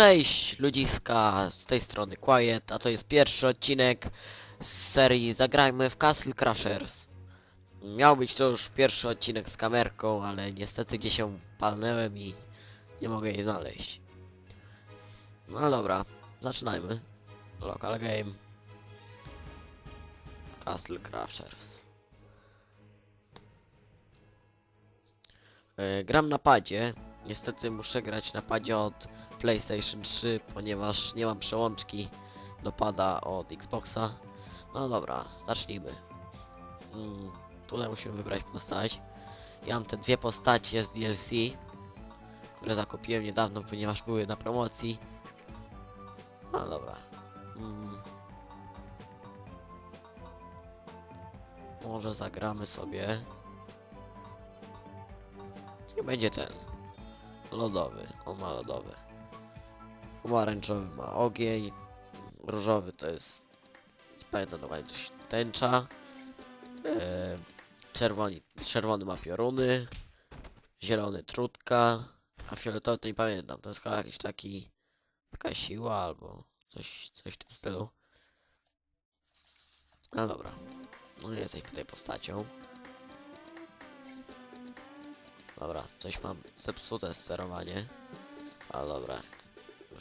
Cześć ludziska, z tej strony Quiet, a to jest pierwszy odcinek z serii Zagrajmy w Castle Crashers. Miał być to już pierwszy odcinek z kamerką, ale niestety gdzieś się palnęłem i nie mogę jej znaleźć. No dobra, zaczynajmy. Local game. Castle Crashers. E, gram na padzie. Niestety muszę grać na padzie od PlayStation 3, ponieważ nie mam przełączki do pada od Xboxa. No dobra, zacznijmy. Mm, tutaj musimy wybrać postać. Ja mam te dwie postacie z DLC, które zakupiłem niedawno, ponieważ były na promocji. No dobra. Mm. Może zagramy sobie. Nie będzie ten. Lodowy. On ma lodowy. Pomarańczowy ma ogień. Różowy to jest... Nie pamiętam dokładnie coś. Tęcza. E, czerwony ma pioruny. Zielony trutka. A fioletowy to nie pamiętam. To jest chyba jakiś taki... Taka siła albo coś, coś w tym stylu. No dobra. No jesteś tutaj postacią. Dobra, coś mam zepsute sterowanie. Ale dobra,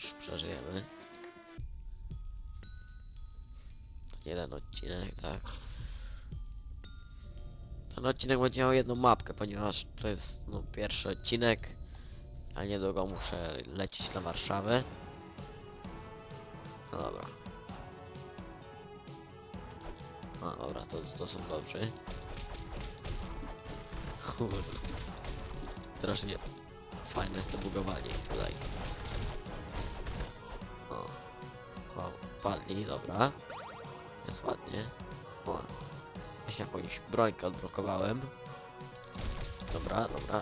już przeżyjemy. Jeden odcinek, tak. Ten odcinek będzie miał jedną mapkę, ponieważ to jest no, pierwszy odcinek. A niedługo muszę lecieć na Warszawę. No dobra. No dobra, to, to są dobrzy. Kurde. Strasznie fajne jest to bugowanie tutaj. O, padli, dobra. Jest ładnie. O. Właśnie jakąś brońkę odblokowałem. Dobra, dobra.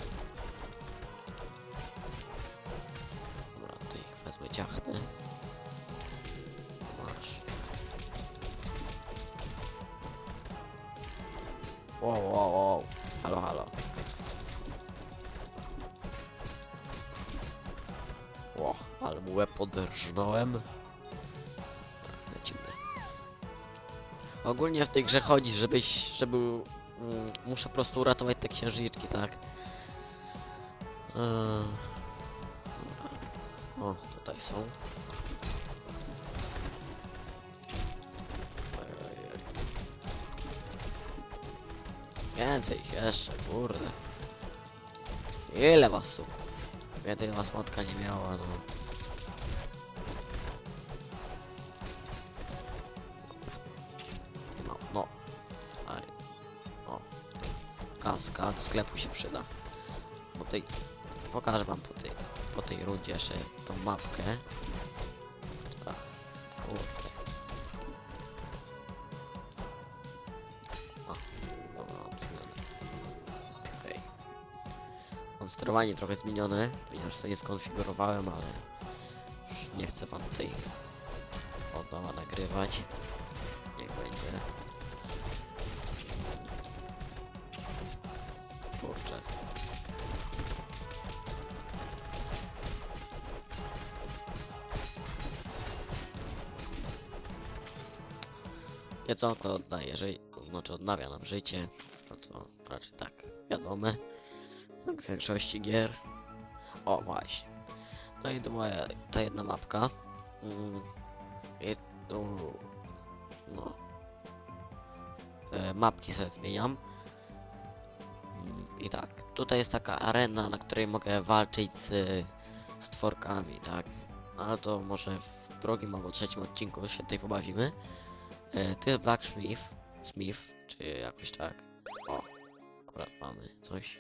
Dobra, to ich wezmę ciachnę. Masz. Wow, wow, wow. Halo, halo. O, ale mu łeb podrżnąłem. Ogólnie w tej grze chodzi, żebyś, żeby... Mm, muszę po prostu uratować te księżniczki, tak? Eee, o, tutaj są. Więcej ich jeszcze, kurde. Ile was tu? Więcej was nie miała. No, Kaska do sklepu się przyda. Po tej... Pokażę wam po tej... Po tej rundzie jeszcze tą mapkę. Tak. Kurde. Mam sterowanie trochę zmienione, ponieważ sobie skonfigurowałem, ale już nie chcę wam tutaj od nowa nagrywać. Niech będzie. Jedzonko oddaje, jeżeli, znaczy odnawia nam życie, no to raczej tak, wiadome. W większości gier. O, właśnie. No i to moja, ta jedna mapka. Mm, tu... No. E, mapki sobie zmieniam. Mm, I tak, tutaj jest taka arena, na której mogę walczyć z stworkami, tak. Ale to może w drugim albo trzecim odcinku się tutaj pobawimy. E, ty jest Blacksmith, Smith, czy jakoś tak. O, akurat mamy coś.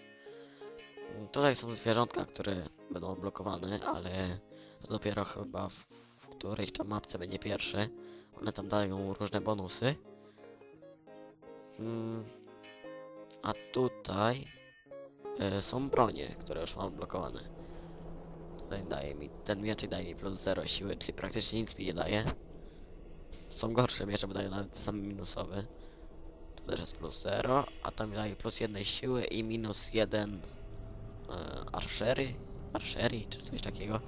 Tutaj są zwierzątka, które będą blokowane, ale to dopiero chyba w, w którejś tam mapce będzie pierwsze. One tam dają różne bonusy. Mm. A tutaj e, są bronie, które już mam blokowane. Tutaj daje mi, ten mieczek daje mi plus 0 siły, czyli praktycznie nic mi nie daje. Są gorsze miecze, bo dają nawet same minusowe. Tu też jest plus 0, a tam daje plus 1 siły i minus 1 e, archery, archery czy coś takiego.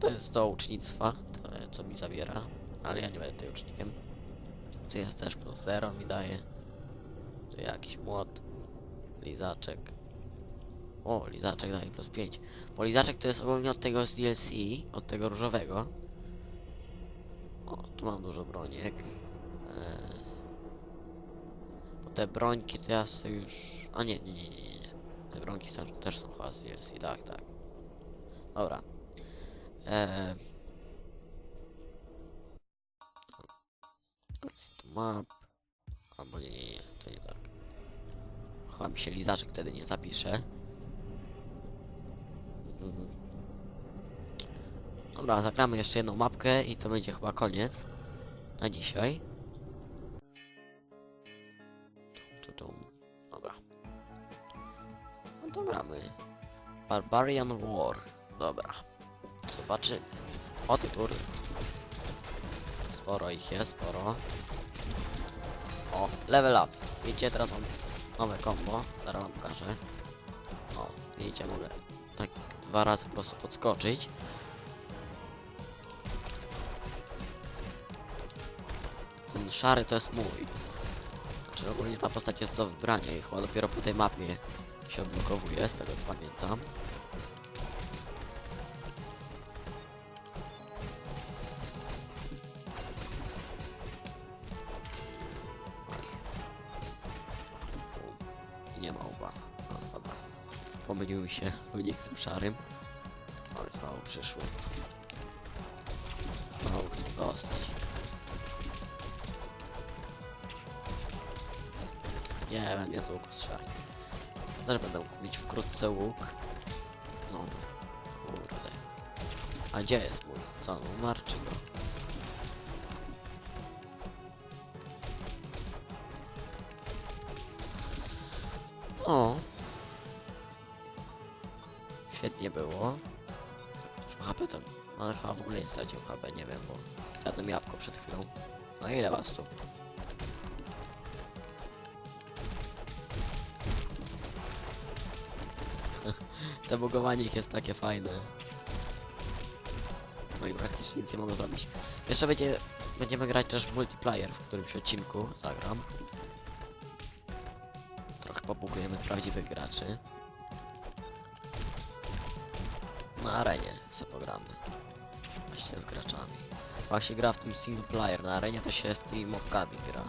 To jest do ucznictwa, to, co mi zabiera, ale ja nie będę tutaj ucznikiem. Tu jest też plus 0 mi daje. Tu jakiś młot. Lizaczek. O, lizaczek daje plus 5. Bo lizaczek to jest ogólnie od tego z DLC, od tego różowego. O, tu mam dużo broniek. Eee, te brońki to ja sobie już... A nie, nie, nie, nie. nie. Te brońki są, też są chyba z DLC, tak, tak. Dobra. Eee... Map. Albo nie, nie, nie, to nie tak. Chyba mi się lizaczek wtedy nie zapisze. Mhm. Dobra, zagramy jeszcze jedną mapkę i to będzie chyba koniec na dzisiaj. Dobra. No to gramy. Barbarian War. Dobra. Zobaczymy. O ty tur. Sporo ich jest, sporo. O, level up. Widzicie, teraz mam nowe combo. Zaraz wam pokażę. O, widzicie, mogę tak dwa razy po prostu podskoczyć. Ten szary to jest mój. Znaczy ogólnie ta postać jest do wybrania i chyba dopiero po tej mapie się odblokowuje, z tego co pamiętam. I nie ma oba. No, dobra. Się ludzie z tym szarym. Ale znowu przyszło. Chcę dostać. Nie wiem, jest łuk strzelać. Też będę mieć wkrótce łuk. No, kurde. A gdzie jest mój? Co, on umarł czy go? O. Świetnie było. Już HP tam. No chyba w ogóle nie stracił HP, nie wiem, bo zjadłem jabłko przed chwilą. No ile was tu? Debugowanie ich jest takie fajne. No i praktycznie nic nie mogę zrobić. Jeszcze będzie, będziemy grać też w multiplayer, w którymś odcinku zagram. Trochę pobugujemy prawdziwych graczy. Na arenie sobie pogramy. Właśnie z graczami. Właśnie gra w tym single player, na arenie to się z tymi mobkami gra.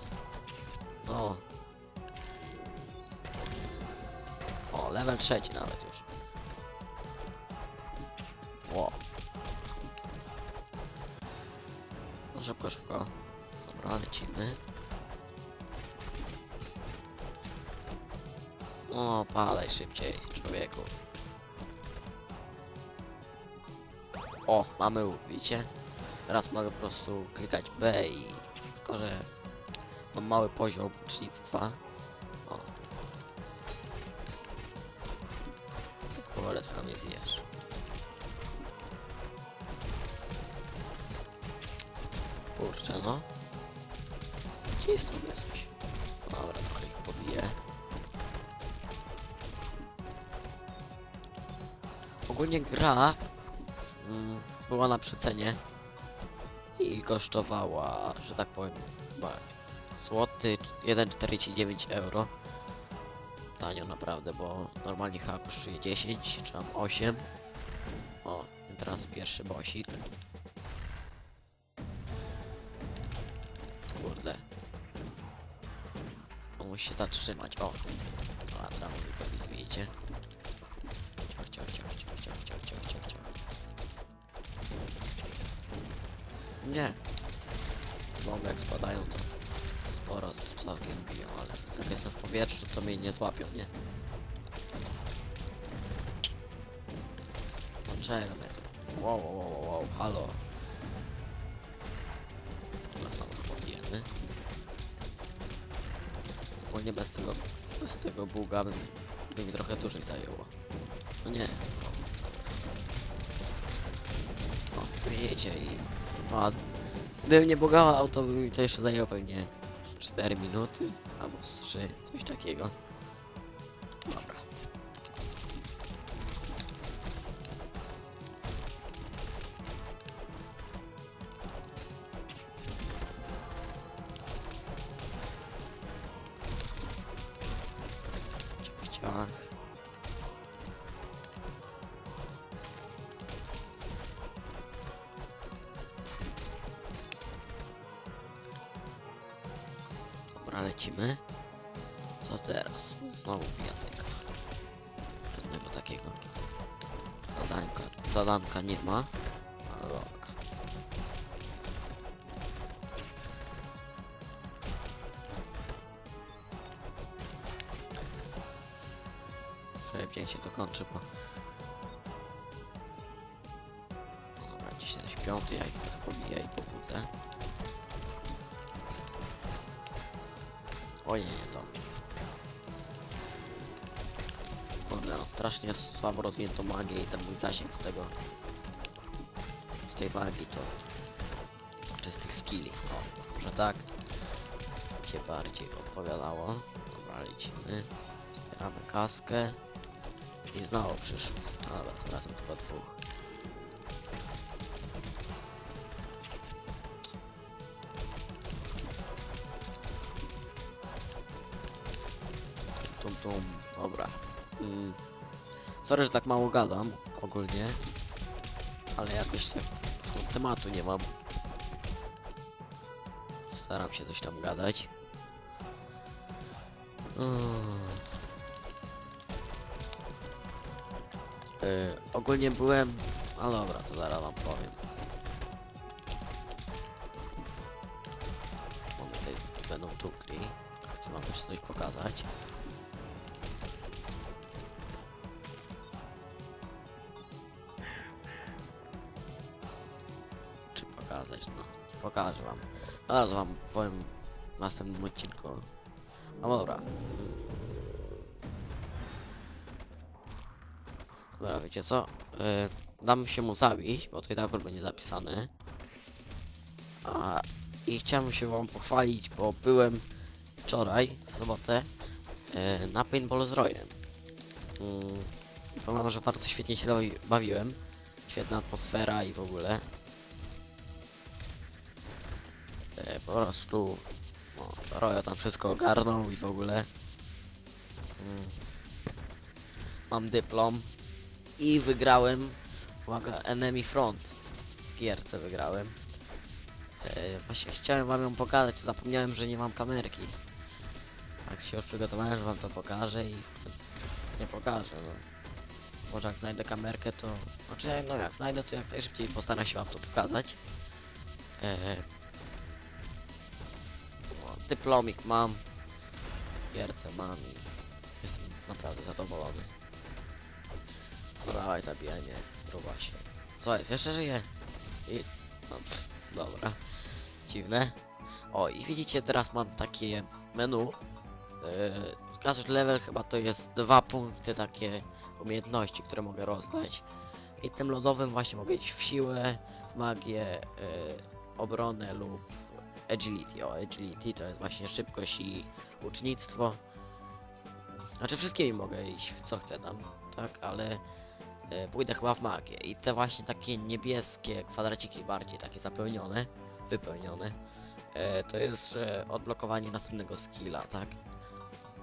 No. O, level trzeci nawet szybko, szybko. Dobra, lecimy. O, padaj szybciej, człowieku. O, mamy łuk, widzicie? Teraz mogę po prostu klikać B i... Tylko, że... Mam mały poziom ucznictwa. O. Powolę trochę mnie bijesz. Kurczę, no. Gdzie jest tu jesteś? Dobra, trochę ich pobiję. Ogólnie gra mm, była na przecenie i kosztowała, że tak powiem, chyba złoty 1,49 euro. Tanio naprawdę, bo normalnie chyba kosztuje 10 czy tam 8. O, teraz pierwszy bosik. Musi się zatrzymać. O! A teraz mówi pewnie widzicie. Ciach, ciach, ciach, ciach, ciach, ciach, ciach, ciach, ciach. Nie. Bomby jak spadają to sporo całkiem biją, ale jak jestem w powietrzu to mnie nie złapią, nie? Dlaczego mnie tu? Wow, wow, wow, wow, halo. Teraz tam pobijemy. Ogólnie bez tego, bez tego buga bym, by mi trochę dłużej zajęło. No nie. O, jedzie i... A, gdybym nie bugała auto, by mi to jeszcze zajęło pewnie 4 minuty, albo z 3, coś takiego. Ciach. Dobra, lecimy. Co teraz? Znowu bijatyka. Żadnego takiego zadanka, zadanka nie ma. No dobra. Się dokończy, bo... No Dobra, dzisiaj coś piąty, ja ich pobiję i pobudzę. O nie, nie to. Kurde, no strasznie słabo rozwinięto magię i ten mój zasięg z tego... Z tej magii to... Czy z tych skilli, o, może tak. Cię bardziej odpowiadało. Dobra, lecimy. Zbieramy kaskę. I znowu przyszło. Dobra, tym razem tylko dwóch. Tum tum, dobra. Mm. Sorry, że tak mało gadam ogólnie. Ale jakoś tak no, tematu nie mam. Staram się coś tam gadać. Mm. Yy, ogólnie byłem... A dobra, to zaraz wam powiem. Oni tutaj będą tukli. Chcę wam jeszcze coś pokazać. Czy pokazać? No, pokażę wam. Zaraz wam powiem w następnym odcinku. No dobra. Dobra, wiecie co? Yy, dam się mu zabić, bo i tak będzie zapisane. A, I chciałem się wam pochwalić, bo byłem wczoraj, w sobotę, yy, na paintball z Royem. Yy, że bardzo świetnie się bawi bawiłem. Świetna atmosfera i w ogóle. Yy, po prostu... No, tam wszystko ogarnął i w ogóle. Yy. Mam dyplom i wygrałem, uwaga, Enemy Front. W gierce wygrałem. E, właśnie chciałem wam ją pokazać, zapomniałem, że nie mam kamerki. Tak się już przygotowałem, że wam to pokażę i nie pokażę, no. Może jak znajdę kamerkę, to... Znaczy, no jak znajdę, to jak najszybciej postaram się wam to pokazać. E, dyplomik mam. Gierce mam i jestem naprawdę zadowolony. No dawaj, zabijaj mnie, grubasie. Co jest? Jeszcze żyje? I... No, pff, dobra. Dziwne. O, i widzicie, teraz mam takie menu. Yy, każdy level chyba to jest dwa punkty takie umiejętności, które mogę rozdać. I tym lodowym właśnie mogę iść w siłę, magię, yy, obronę lub agility. O, agility to jest właśnie szybkość i ucznictwo. Znaczy wszystkimi mogę iść w co chcę tam, tak, ale e, pójdę chyba w magię. I te właśnie takie niebieskie kwadraciki bardziej takie zapełnione, wypełnione, e, to jest odblokowanie następnego skilla, tak?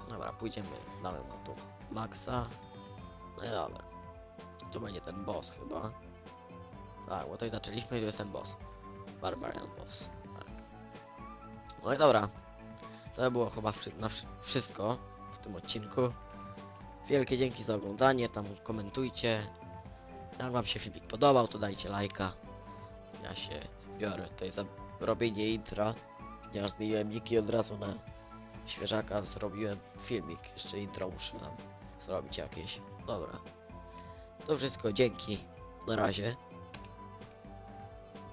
Dobra, pójdziemy, damy mu tu maxa, no i dobra, tu będzie ten boss chyba, tak, bo tutaj zaczęliśmy i to jest ten boss, Barbarian boss, tak. No i dobra, to by było chyba na wszy wszystko w tym odcinku. Wielkie dzięki za oglądanie, tam komentujcie. Jak wam się filmik podobał, to dajcie lajka. Ja się biorę tutaj za robienie intra. Ja zmieniłem niki od razu na świeżaka, zrobiłem filmik. Jeszcze intro muszę nam zrobić jakieś. Dobra. To wszystko, dzięki. Na razie.